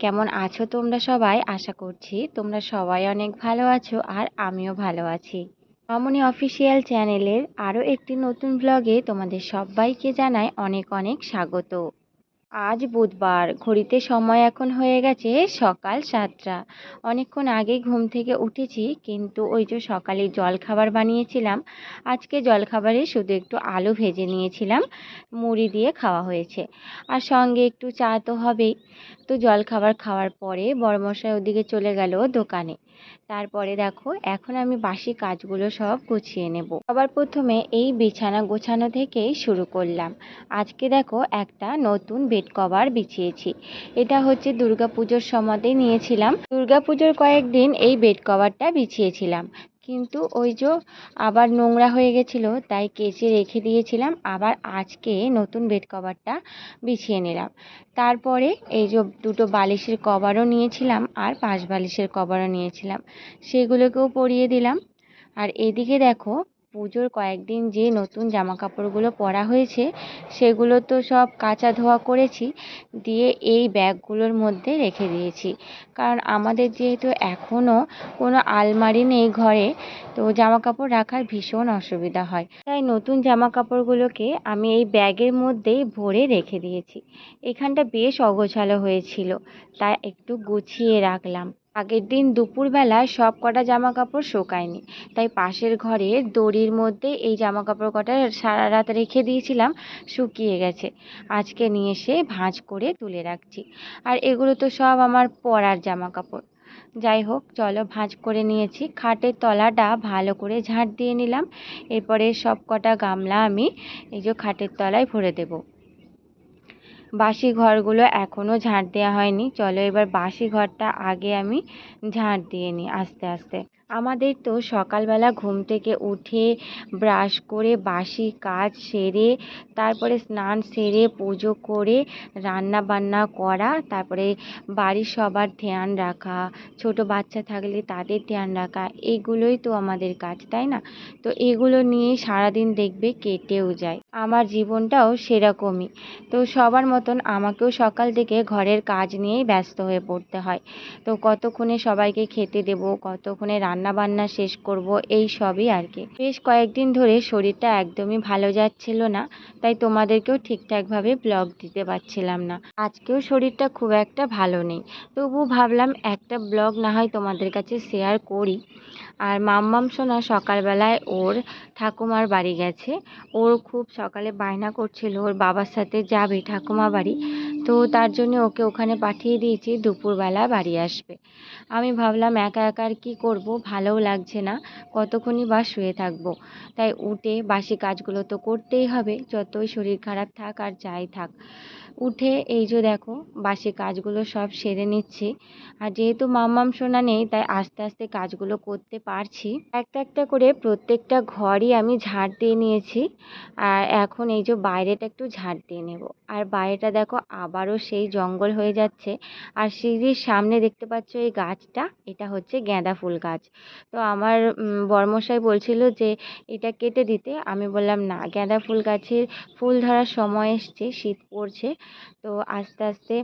কেমন আছো তোমরা সবাই? আশা করছি তোমরা সবাই অনেক ভালো আছো আর আমিও ভালো আছি। অমনি অফিসিয়াল চ্যানেলের আরও একটি নতুন ব্লগে তোমাদের সবাইকে জানাই অনেক অনেক স্বাগত। আজ বুধবার। ঘড়িতে সময় এখন হয়ে গেছে সকাল সাতটা। অনেকক্ষণ আগেই ঘুম থেকে উঠেছি, কিন্তু ওই যে সকালে জলখাবার বানিয়েছিলাম, আজকে জলখাবারে শুধু একটু আলু ভেজে নিয়েছিলাম, মুড়ি দিয়ে খাওয়া হয়েছে। আর সঙ্গে একটু চা তো হবেই। তো জলখাবার খাওয়ার পরে বড়মশাই ওদিকে চলে গেল দোকানে। তারপরে দেখো, এখন আমি বাসি কাজগুলো সব গুছিয়ে নেব। সবার প্রথমে এই বিছানা গোছানো থেকেই শুরু করলাম। আজকে দেখো, একটা নতুন বেড কভার বিছিয়েছি। এটা হচ্ছে দুর্গাপুজোর সময়তেই নিয়েছিলাম। দুর্গাপুজোর কয়েকদিন এই বেড কভারটা বিছিয়েছিলাম। কিন্তু ওই যে আবার নোংরা হয়ে গেছিল, তাই কেচে রেখে দিয়েছিলাম। আবার আজকে নতুন বেড কভারটা বিছিয়ে নিলাম। তারপরে এই যে দুটো বালিশের কভারও নিয়েছিলাম আর পাশ বালিশের কভারও নিয়েছিলাম। সেগুলোকেও পরিয়ে দিলাম। আর এদিকে দেখো পুজোর কয়েকদিন যে নতুন জামা কাপড়গুলো পরা হয়েছে, সেগুলো তো সব কাচা ধোয়া করেছি, দিয়ে এই ব্যাগগুলোর মধ্যে রেখে দিয়েছি। কারণ আমাদের যেহেতু এখনও কোনো আলমারি নেই ঘরে, তো জামা কাপড় রাখার ভীষণ অসুবিধা হয়। তাই নতুন জামা কাপড়গুলোকে আমি এই ব্যাগের মধ্যেই ভরে রেখে দিয়েছি। এখানটা বেশ অগোছালো হয়েছিল, তাই একটু গুছিয়ে রাখলাম। আগের দিন দুপুরবেলা সব কটা জামা কাপড় শোকায়নি। তাই পাশের ঘরে দড়ির মধ্যে এই জামা কাপড় কটা সারা রাত রেখে দিয়েছিলাম, শুকিয়ে গেছে। আজকে নিয়ে এসে ভাঁজ করে তুলে রাখছি। আর এগুলো তো সব আমার পরার জামা কাপড় যাই হোক, চলো ভাঁজ করে নিয়েছি। খাটের তলাটা ভালো করে ঝাঁট দিয়ে নিলাম। এরপরে সব কটা গামলা আমি এই যে খাটের তলায় ভরে দেবো। বাসি ঘরগুলো এখনও ঝাঁট দেওয়া হয়নি। চলো এবার বাসি ঘরটা আগে আমি ঝাঁট দিয়ে নিই আস্তে আস্তে। আমাদের তো সকালবেলা ঘুম থেকে উঠে ব্রাশ করে বাসি কাজ সেরে, তারপরে স্নান সেরে, পুজো করে রান্না বান্না করা, তারপরে বাড়ির সবার ধ্যান রাখা, ছোট বাচ্চা থাকলে তাদের ধ্যান রাখা, এগুলোই তো আমাদের কাজ, তাই না? তো এগুলো নিয়ে সারাদিন দেখবে কেটেও যায়। আমার জীবনটাও সেরকমই। তো সবার মতন আমাকেও সকাল থেকে ঘরের কাজ নিয়েই ব্যস্ত হয়ে পড়তে হয়। তো কতক্ষণে সবাইকে খেতে দেবো, কতক্ষণে রান্না বান্না শেষ করব, এই সবই আর কি। বেশ কয়েকদিন ধরে শরীরটা একদমই ভালো যাচ্ছিল না, তাই তোমাদেরকেও ঠিকঠাকভাবে ব্লগ দিতে পারছিলাম না। আজকেও শরীরটা খুব একটা ভালো নেই। তবু ভাবলাম একটা ব্লগ না হয় তোমাদের কাছে শেয়ার করি। আর মাম্মাম সোনা সকালবেলায় ওর ঠাকুমার বাড়ি গেছে। ওর খুব সকালে বায়না করছিল, ওর বাবার সাথে যাবে ঠাকুমা বাড়ি। তো তার জন্য ওকে ওখানে পাঠিয়ে দিয়েছি, দুপুরবেলা বাড়ি আসবে। আমি ভাবলাম একা একা আর কী করব ভালোও লাগছে না, কতক্ষণই বা শুয়ে থাকব। তাই উঠে বাসি কাজগুলো তো করতেই হবে, যতই শরীর খারাপ থাক আর যাই থাক। উঠে এই যে দেখো, বাসি কাজগুলো সব সেরে নিচ্ছি। আর যেহেতু মাম্মাম সোনা নেই, তাই আস্তে আস্তে কাজগুলো করতে পারছি। একটা একটা করে প্রত্যেকটা ঘরই আমি ঝাড় দিয়ে নিয়েছি। আর এখন এই যে বাইরেটা একটু ঝাড় দিয়ে নেব। আর বাইরেটা দেখো আবারও সেই জঙ্গল হয়ে যাচ্ছে। আর সিঁড়ির সামনে দেখতে পাচ্ছ এই গাছটা, এটা হচ্ছে গাঁদা ফুল গাছ। তো আমার বর্মশাই বলছিল যে এটা কেটে দিতে। আমি বললাম, না, গাঁদা ফুল গাছের ফুল ধরার সময় এসছে, শীত পড়ছে। তো আস্তে আস্তে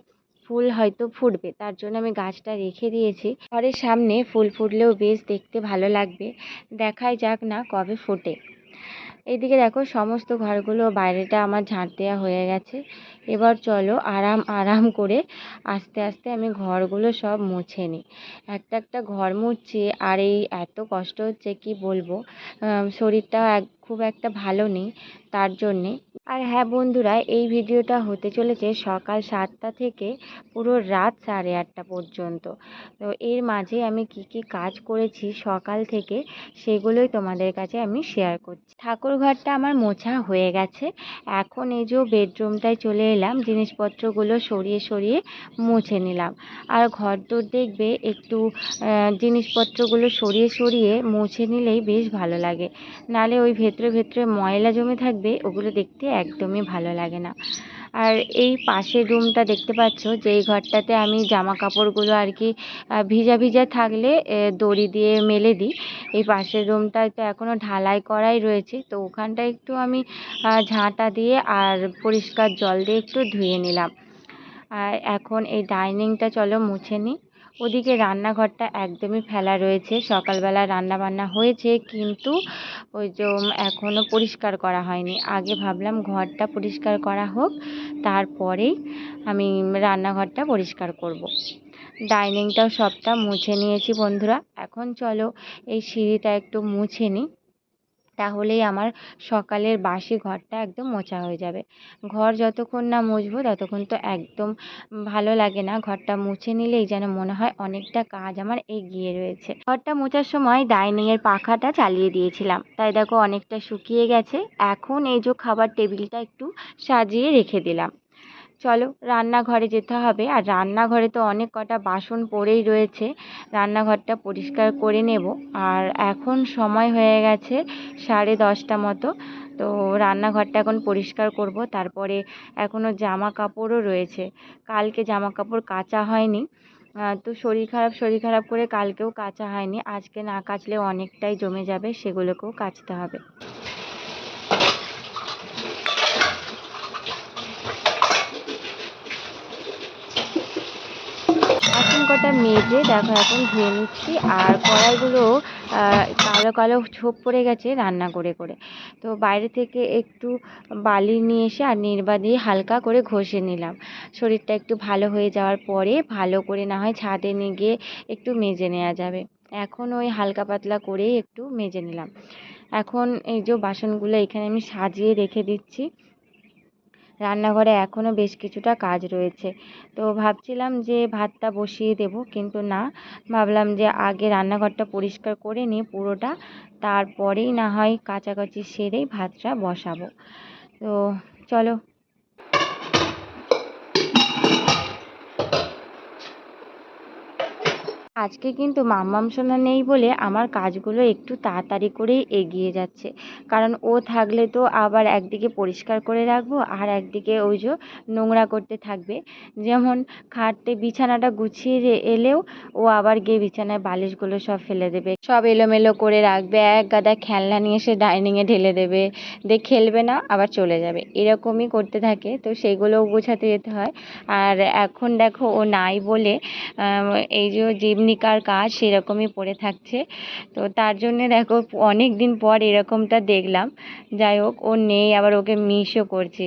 ফুল হয়তো ফুটবে। তার জন্য আমি গাছটা রেখে দিয়েছি। ঘরের সামনে ফুল ফুটলেও বেশ দেখতে ভালো লাগবে। দেখাই যাক না কবে ফোটে। এইদিকে দেখো সমস্ত ঘরগুলো বাইরেটা আমার ঝাঁট দেওয়া হয়ে গেছে। এবার চলো আরাম আরাম করে আস্তে আস্তে আমি ঘরগুলো সব মুছে নিই। একটা একটা ঘর মুছছি আর এই এত কষ্ট হচ্ছে কি বলব? শরীরটা এক, খুব একটা ভালো নেই তার জন্যে। আর হ্যাঁ বন্ধুরা, এই ভিডিওটা হতে চলেছে সকাল সাতটা থেকে পুরো রাত সাড়ে আটটা পর্যন্ত। তো এর মাঝে আমি কি কি কাজ করেছি সকাল থেকে সেগুলোই তোমাদের কাছে আমি শেয়ার করছি। ঠাকুর ঘরটা আমার মোছা হয়ে গেছে। এখন এই যে বেডরুমটায় চলে এলাম, জিনিসপত্রগুলো সরিয়ে সরিয়ে মুছে নিলাম। আর ঘর দোর দেখবে একটু জিনিসপত্রগুলো সরিয়ে সরিয়ে মুছে নিলেই বেশ ভালো লাগে। নালে ওই ভেতরে ভেতরে ময়লা জমে থাকবে, ওগুলো দেখতে একদমই ভালো লাগে না। আর এই পাশের রুমটা দেখতে পাচ্ছ যে এই ঘরটাতে আমি জামা কাপড়গুলো আর কি ভিজা ভিজা থাকলে দড়ি দিয়ে মেলে দিই। এই পাশের রুমটায় তো এখনও ঢালাই করাই রয়েছে, তো ওখানটা একটু আমি ঝাঁটা দিয়ে আর পরিষ্কার জল দিয়ে একটু ধুয়ে নিলাম। আর এখন এই ডাইনিংটা চলো মুছে নিই। ওদিকে রান্নাঘরটা একদমই ফেলা রয়েছে। সকালবেলা রান্না বান্না হয়েছে, কিন্তু ওই যে এখনও পরিষ্কার করা হয়নি। আগে ভাবলাম ঘরটা পরিষ্কার করা হোক, তারপরেই আমি রান্নাঘরটা পরিষ্কার করব। ডাইনিংটাও সবটা মুছে নিয়েছি বন্ধুরা। এখন চলো এই সিঁড়িটা একটু মুছে নিই। তাহলেই আমার সকালের বাসি ঘরটা একদম মোছা হয়ে যাবে। ঘর যতক্ষণ না মুছবো ততক্ষণ তো একদম ভালো লাগে না। ঘরটা মুছে নিলেই যেন মনে হয় অনেকটা কাজ আমার এগিয়ে রয়েছে। ঘরটা মোছার সময় ডাইনিংয়ের পাখাটা চালিয়ে দিয়েছিলাম। তাই দেখো অনেকটা শুকিয়ে গেছে। এখন এই যে খাবার টেবিলটা একটু সাজিয়ে রেখে দিলাম। চলো রান্নাঘরে যেতে হবে। আর রান্নাঘরে তো অনেক কটা বাসন পড়েই রয়েছে। রান্নাঘরটা পরিষ্কার করে নেব। আর এখন সময় হয়ে গেছে সাড়ে দশটা মতো। তো রান্নাঘরটা এখন পরিষ্কার করব। তারপরে এখনও জামা কাপড়ও রয়েছে। কালকে জামা কাপড় কাচা হয়নি। তো শরীর খারাপ শরীর খারাপ করে কালকেও কাচা হয়নি। আজকে না কাচলে অনেকটাই জমে যাবে, সেগুলোকেও কাচতে হবে। কটা মেজে দেখো এখন ধুয়ে নিচ্ছি আর কড়াইগুলো কালো কালো ছোপ পড়ে গেছে রান্না করে করে। তো বাইরে থেকে একটু বালি নিয়ে এসে আর নির্বা দিয়ে হালকা করে ঘষে নিলাম। শরীরটা একটু ভালো হয়ে যাওয়ার পরে ভালো করে না হয় ছাদে নিয়ে গিয়ে একটু মেজে নেওয়া যাবে। এখন ওই হালকা পাতলা করেই একটু মেজে নিলাম। এখন এই যে বাসনগুলো এখানে আমি সাজিয়ে রেখে দিচ্ছি। রান্নাঘরে এখনও বেশ কিছুটা কাজ রয়েছে। তো ভাবছিলাম যে ভাতটা বসিয়ে দেব, কিন্তু না। ভাবলাম যে আগে রান্নাঘরটা পরিষ্কার করে নিই পুরোটা, তারপরেই না হয় কাচাকাচি সেরেই ভাতটা বসাবো। তো চলো আজকে কিন্তু মাম্মাম সোনা নেই বলে আমার কাজগুলো একটু তাড়াতাড়ি করেই এগিয়ে যাচ্ছে। কারণ ও থাকলে তো আবার একদিকে পরিষ্কার করে রাখব আর একদিকে ওই যে নোংরা করতে থাকবে। যেমন খাটে বিছানাটা গুছিয়ে এলেও ও আবার গিয়ে বিছানায় বালিশগুলো সব ফেলে দেবে। সব এলোমেলো করে রাখবে, এক গাদা খেলনা নিয়ে এসে ডাইনিংয়ে ঢেলে দেবে। দিয়ে খেলবে না, আবার চলে যাবে। এরকমই করতে থাকে, তো সেগুলোও গোছাতে যেতে হয়। আর এখন দেখো ও নাই বলে এই যে এমনিকার কাজ সেরকমই পড়ে থাকছে। তো তার জন্যে দেখো অনেক দিন পর এরকমটা দেখলাম। যাই হোক, ও নেই, আবার ওকে মিসও করছি।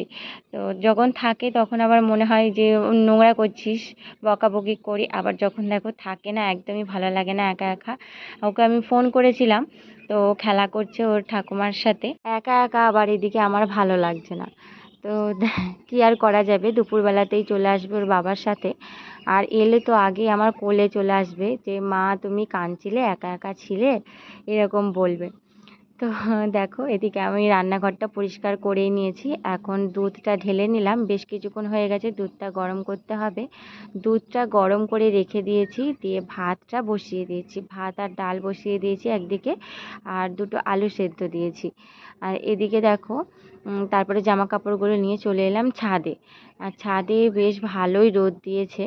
তো যখন থাকে তখন আবার মনে হয় যে, নোংরা করছিস, বকাবকি করি। আবার যখন দেখো থাকে না, একদমই ভালো লাগে না একা একা। ওকে আমি ফোন করেছিলাম, তো খেলা করছে ওর ঠাকুমার সাথে। একা একা আবার এদিকে আমার ভালো লাগছে না। তো কী আর করা যাবে? দুপুরবেলাতেই চলে আসবে ওর বাবার সাথে। আর এলে তো আগে আমার কোলে চলে আসবে যে, মা, তুমি কাঁদছিলে, একা একা ছিলে? এরকম বলবে। তো দেখো, এদিকে আমি রান্নাঘরটা পরিষ্কার করেই নিয়েছি। এখন দুধটা ঢেলে নিলাম। বেশ কিছুক্ষণ হয়ে গেছে, দুধটা গরম করতে হবে। দুধটা গরম করে রেখে দিয়েছি, দিয়ে ভাতটা বসিয়ে দিয়েছি। ভাত আর ডাল বসিয়ে দিয়েছি একদিকে, আর দুটো আলু সেদ্ধ দিয়েছি। আর এদিকে দেখো তারপরে জামা কাপড়গুলো নিয়ে চলে এলাম ছাদে। আর ছাদে বেশ ভালোই রোদ দিয়েছে।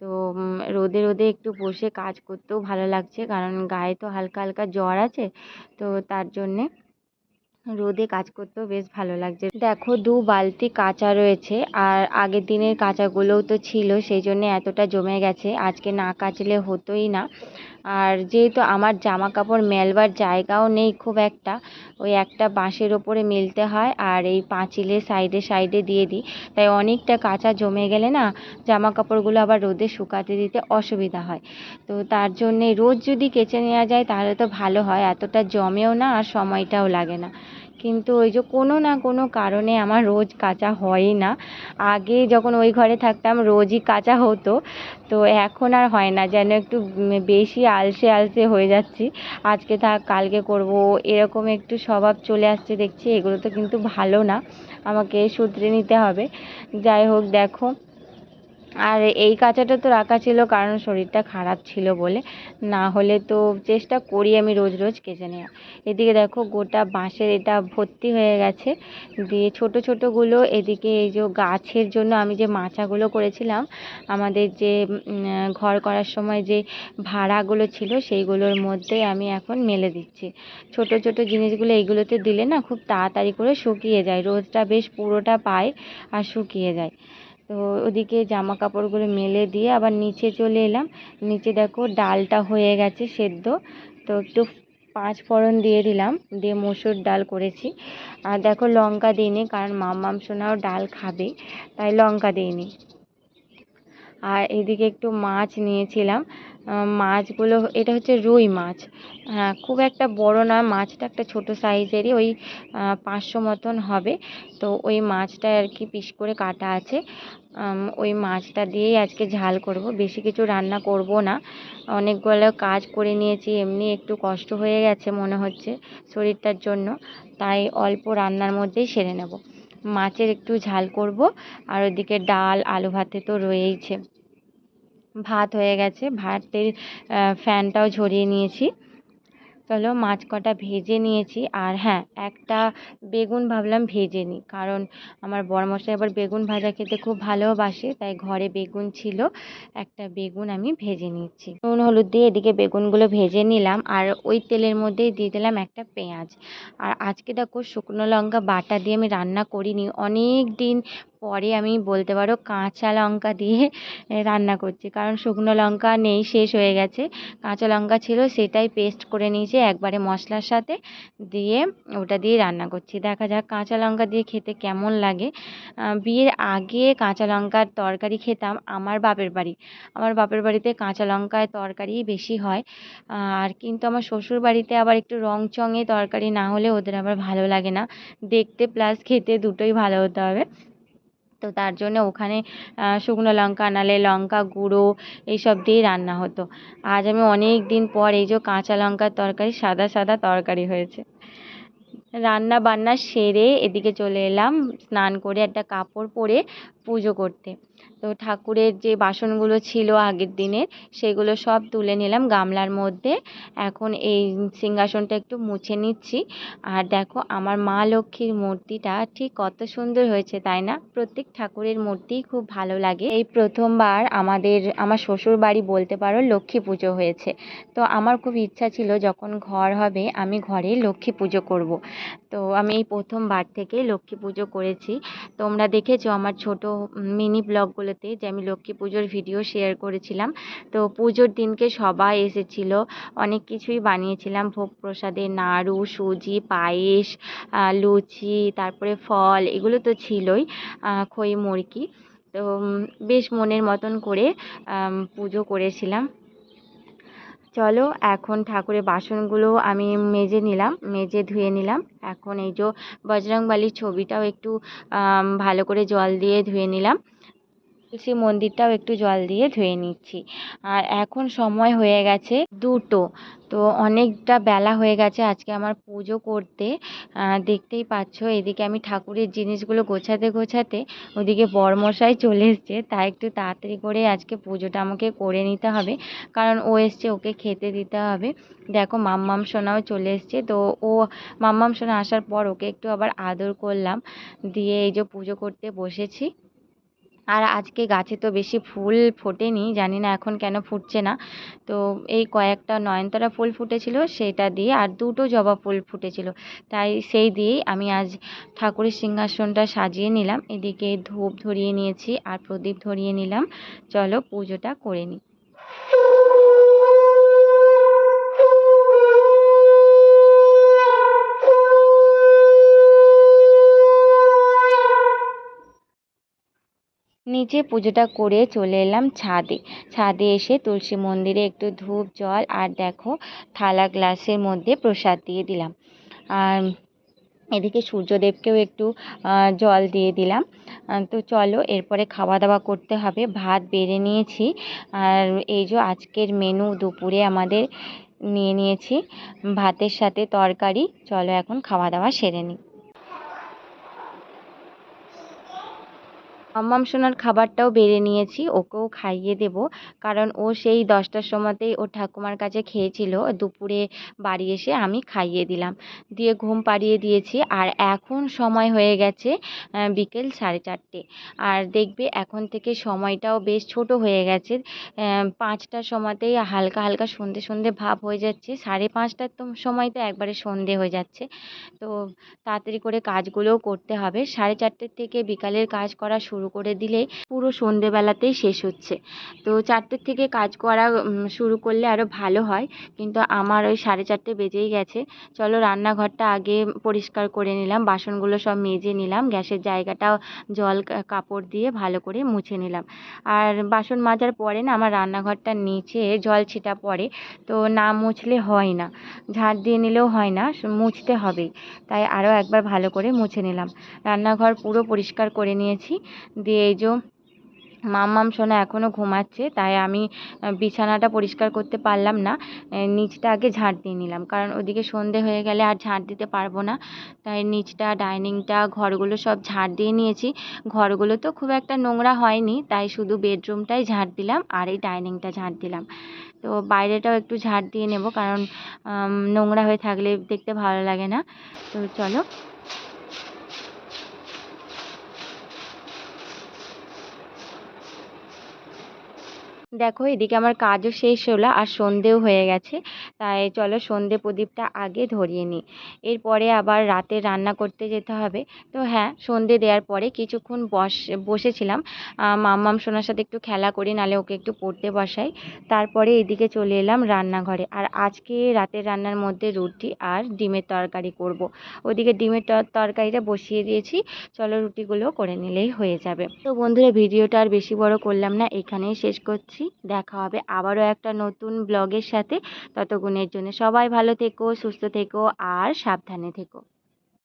তো রোদে রোদে একটু বসে কাজ করতেও ভালো লাগছে, কারণ গায়ে তো হালকা হালকা জ্বর আছে। তো, তার জন্যে রোদে কাজ করতেও বেশ ভালো লাগছে। দেখো, দু বালতি কাঁচা রয়েছে। আর আগের দিনের কাঁচাগুলোও তো ছিল, সেই জন্যে এতটা জমে গেছে। আজকে না কাচলে হতোই না। আর যেহেতু আমার জামা কাপড় মেলবার জায়গাও নেই খুব একটা, ওই একটা বাঁশের ওপরে মেলতে হয় আর এই পাঁচিলের সাইডে সাইডে দিয়ে দিই। তাই অনেকটা কাঁচা জমে গেলে না জামা কাপড়গুলো আবার রোদে শুকাতে দিতে অসুবিধা হয়। তো তার জন্যে রোজ যদি কেচে নেওয়া যায় তাহলে তো ভালো হয়, এতটা জমেও না আর সময়টাও লাগে না। কিন্তু ওই যে কোনো না কোনো কারণে আমার রোজ কাচা হয়ই না। আগে যখন ওই ঘরে থাকতাম রোজই কাচা হতো। তো এখন আর হয় না, যেন একটু বেশি আলসে আলসে হয়ে যাচ্ছি। আজকে থাক, কালকে করব, এরকম একটু স্বভাব চলে আসছে দেখছি, এগুলো তো কিন্তু ভালো না। আমাকে শুধরে নিতে হবে। যাই হোক, দেখো। আর এই কাঁচাটা তো রাখা ছিল কারণ শরীরটা খারাপ ছিল বলে। না হলে তো চেষ্টা করি আমি রোজ রোজ কেচে নেওয়া এদিকে দেখো গোটা বাঁশের এটা ভর্তি হয়ে গেছে। দিয়ে ছোট ছোটোগুলো এদিকে এই যে গাছের জন্য আমি যে মাচাগুলো করেছিলাম, আমাদের যে ঘর করার সময় যে ভাড়াগুলো ছিল সেইগুলোর মধ্যে আমি এখন মেলে দিচ্ছি। ছোট ছোট জিনিসগুলো এইগুলোতে দিলে না খুব তাড়াতাড়ি করে শুকিয়ে যায়, রোদটা বেশ পুরোটা পায় আর শুকিয়ে যায়। তো ওদিকে জামা কাপড়গুলো মেলে দিয়ে আবার নিচে চলে এলাম। নিচে দেখো ডালটা হয়ে গেছে সেদ্ধ। তো একটু পাঁচ ফোড়ন দিয়ে দিলাম, দিয়ে মসুর ডাল করেছি। আর দেখো লঙ্কা দিইনি, কারণ মাম্মাম সোনাও ডাল খাবে, তাই লঙ্কা দিইনি। আর এদিকে একটু মাছ নিয়েছিলাম। মাছগুলো, এটা হচ্ছে রুই মাছ। হ্যাঁ খুব একটা বড় না, মাছটা একটা ছোট সাইজেরই, ওই পাঁচশো মতন হবে। তো ওই মাছটা আর কি পিস করে কাটা আছে। ওই মাছটা দিয়েই আজকে ঝাল করব। বেশি কিছু রান্না করব না। অনেকগুলো কাজ করে নিয়েছি, এমনি একটু কষ্ট হয়ে গেছে মনে হচ্ছে শরীরটার জন্য। তাই অল্প রান্নার মধ্যেই সেরে নেব। মাছের একটু ঝাল করব। আর ওদিকে ডাল, আলু ভাতে তো রয়েইছে। ভাত হয়ে গেছে। ভাতের ফ্যানটাও ঝরিয়ে নিয়েছি। চলো মাছ কটা ভেজে নিয়েছি। আর হ্যাঁ একটা বেগুন ভাবলাম ভেজে নিই। কারণ আমার বড়মশাই আবার বেগুন ভাজা খেতে খুব ভালোবাসে, তাই ঘরে বেগুন ছিল, একটা বেগুন আমি ভেজে নিচ্ছি। নুন, হলুদ দিয়ে এদিকে বেগুনগুলো ভেজে নিলাম, আর ওই তেলের মধ্যেই দিয়ে দিলাম একটা পেঁয়াজ। আর আজকে দেখো শুকনো লঙ্কা বাটা দিয়ে আমি রান্না করিনি। অনেক দিন পরে আমি বলতে পারো কাঁচা লঙ্কা দিয়ে রান্না করছি। কারণ শুকনো লঙ্কা নেই, শেষ হয়ে গেছে। কাঁচা লঙ্কা ছিল, সেটাই পেস্ট করে নিয়েছি, একবারে মশলার সাথে দিয়ে ওটা দিয়ে রান্না করছি। দেখা যাক কাঁচা লঙ্কা দিয়ে খেতে কেমন লাগে। বিয়ের আগে কাঁচা লঙ্কার তরকারি খেতাম আমার বাপের বাড়ি। আমার বাপের বাড়িতে কাঁচা লঙ্কায় তরকারি বেশি হয়। আর কিন্তু আমার শ্বশুর বাড়িতে আবার একটু রং চঙে তরকারি না হলে ওদের আবার ভালো লাগে না। দেখতে প্লাস খেতে দুটোই ভালো হতে হবে। তো তার জন্য ওখানে শুকনো লঙ্কা, নালে লঙ্কা গুঁড়ো এইসব দিয়েই রান্না হতো। আজ আমি অনেক দিন পর এই যে কাঁচা লঙ্কার তরকারি, সাদা সাদা তরকারি হয়েছে। রান্না বান্না সেরে এদিকে চলে এলাম, স্নান করে একটা কাপড় পরে পুজো করতে। তো ঠাকুরের যে বাসনগুলো ছিল আগের দিনের, সেগুলো সব তুলে নিলাম গামলার মধ্যে। এখন এই সিংহাসনটা একটু মুছে নিচ্ছি। আর দেখো, আমার মা লক্ষ্মীর মূর্তিটা ঠিক কত সুন্দর হয়েছে, তাই না? প্রত্যেক ঠাকুরের মূর্তি খুব ভালো লাগে। এই প্রথমবার আমাদের, আমার শ্বশুর বাড়ি বলতে পারো লক্ষ্মী পুজো হয়েছে। তো আমার খুব ইচ্ছা ছিল যখন ঘর হবে আমি ঘরে লক্ষ্মী পুজো করব। তো আমি এই প্রথমবার থেকে লক্ষ্মী পুজো করেছি। তোমরা দেখেছ আমার ছোট মিনি ব্লগগুলোতে যে আমি লক্ষ্মী পুজোর ভিডিও শেয়ার করেছিলাম। তো পুজোর দিনকে সবাই এসেছিল, অনেক কিছুই বানিয়েছিলাম। ভোগ প্রসাদে নাড়ু, সুজি, পায়েস লুচি, তারপরে ফল, এগুলো তো ছিলই খই মুরকি তো বেশ মনের মতন করে পুজো করেছিলাম। চলো, এখন ঠাকুরের বাসনগুলো আমি মেজে নিলাম, মেজে ধুয়ে নিলাম। এখন এই যে বজরংবলীর ছবিটাও একটু ভালো করে জল দিয়ে ধুয়ে নিলাম। তুলসী মন্দিরটাও একটু জল দিয়ে ধুয়ে নিচ্ছি। আর এখন সময় হয়ে গেছে দুটো। তো অনেকটা বেলা হয়ে গেছে আজকে আমার পুজো করতে। দেখতেই পাচ্ছ এদিকে আমি ঠাকুরের জিনিসগুলো গোছাতে গোছাতে ওদিকে বরমশাই চলে এসছে। তাই একটু তাড়াতাড়ি করে আজকে পুজোটা আমাকে করে নিতে হবে। কারণ ও এসছে, ওকে খেতে দিতে হবে। দেখো মাম্মাম সোনাও চলে এসছে। তো ও, মাম্মাম সোনা আসার পর ওকে একটু আবার আদর করলাম। দিয়ে এই যে পুজো করতে বসেছি। আর আজকে গাছে তো বেশি ফুল ফোটেনি, জানি না এখন কেন ফুটছে না। তো এই কয়েকটা নয়নতারা ফুল ফুটেছিল সেটা দিয়ে আর দুটো জবা ফুল ফুটেছিল। তাই সেই দিয়েই আমি আজ ঠাকুরের সিংহাসনটা সাজিয়ে নিলাম। এদিকে ধূপ ধরিয়ে নিয়েছি আর প্রদীপ ধরিয়ে নিলাম। চলো পুজোটা করে নিই। নিচে পুজোটা করে চলে এলাম ছাদে। ছাদে এসে তুলসী মন্দিরে একটু ধূপ, জল আর দেখো থালা গ্লাসের মধ্যে প্রসাদ দিয়ে দিলাম। আর এদিকে সূর্যদেবকেও একটু জল দিয়ে দিলাম। তো চলো এরপরে খাওয়া দাওয়া করতে হবে। ভাত বেড়ে নিয়েছি। আর এই যে আজকের মেনু দুপুরে আমাদের নিয়ে নিয়েছি ভাতের সাথে তরকারি। চলো এখন খাওয়া দাওয়া সেরে নিই। মাম্মাম সোনার খাবারটাও বেড়ে নিয়েছি, ওকেও খাইয়ে দেব। কারণ ও সেই দশটার সময়তেই ওর ঠাকুমার কাছে খেয়েছিল, দুপুরে বাড়ি এসে আমি খাইয়ে দিলাম। দিয়ে ঘুম পাড়িয়ে দিয়েছি আর এখন সময় হয়ে গেছে বিকেল সাড়ে চারটে। আর দেখবে এখন থেকে সময়টাও বেশ ছোট হয়ে গেছে পাঁচটার সময়তেই হালকা হালকা সন্ধে সন্ধে ভাব হয়ে যাচ্ছে, সাড়ে পাঁচটার তো সময় তো একবারে সন্ধে হয়ে যাচ্ছে। তো তাড়াতাড়ি করে কাজগুলোও করতে হবে। সাড়ে চারটের থেকে বিকালের কাজ করা শুরু করে দিলে পুরো সন্ধেবেলাতেই শেষ হচ্ছে। তো চারটের থেকে কাজ করা শুরু করলে আরও ভালো হয়। কিন্তু আমার ওই সাড়ে চারটে বেজেই গেছে। চলো রান্নাঘরটা আগে পরিষ্কার করে নিলাম। বাসনগুলো সব মেজে নিলাম। গ্যাসের জায়গাটাও জল কাপড় দিয়ে ভালো করে মুছে নিলাম। আর বাসন মাজার পরে না আমার রান্নাঘরটার নিচে জল ছিটা পড়ে। তো না মুছলে হয় না। ঝাড় দিয়ে নিলেও হয় না। মুছতে হবেই। তাই আরও একবার ভালো করে মুছে নিলাম। রান্নাঘর পুরো পরিষ্কার করে নিয়েছি। দিয়ে এই যে মাম্মাম সোনা এখনও ঘুমাচ্ছে, তাই আমি বিছানাটা পরিষ্কার করতে পারলাম না। নিচটা আগে ঝাঁট দিয়ে নিলাম, কারণ ওদিকে সন্ধে হয়ে গেলে আর ঝাঁট দিতে পারব না। তাই নিচটা, ডাইনিংটা, ঘরগুলো সব ঝাঁট দিয়ে নিয়েছি। ঘরগুলো তো খুব একটা নোংরা হয়নি, তাই শুধু বেডরুমটাই ঝাঁট দিলাম আর এই ডাইনিংটা ঝাঁট দিলাম। তো বাইরেটাও একটু ঝাঁট দিয়ে নেব, কারণ নোংরা হয়ে থাকলে দেখতে ভালো লাগে না। তো চলো দেখো, এদিকে আমার কাজও শেষ হলো আর সন্ধেও হয়ে গেছে। তাই চলো সন্ধে প্রদীপটা আগে ধরিয়ে নিই। এরপরে আবার রাতে রান্না করতে যেতে হবে। তো হ্যাঁ সন্ধে দেওয়ার পরে কিছুক্ষণ বস, বসেছিলাম। মাম্মাম সোনার সাথে একটু খেলা করি, নালে ওকে একটু পড়তে বসাই। তারপরে এদিকে চলে এলাম রান্নাঘরে। আর আজকে রাতের রান্নার মধ্যে রুটি আর ডিমের তরকারি করব। ওদিকে ডিমের তরকারিটা বসিয়ে দিয়েছি। চলো রুটিগুলো করে নিলেই হয়ে যাবে। তো বন্ধুরা, ভিডিওটা আর বেশি বড় করলাম না। এখানেই শেষ করছি। দেখা হবে আবারও একটা নতুন ব্লগের সাথে। ততক্ষণের জন্য সবাই ভালো থেকো, সুস্থ থেকো আর সাবধানে থেকো।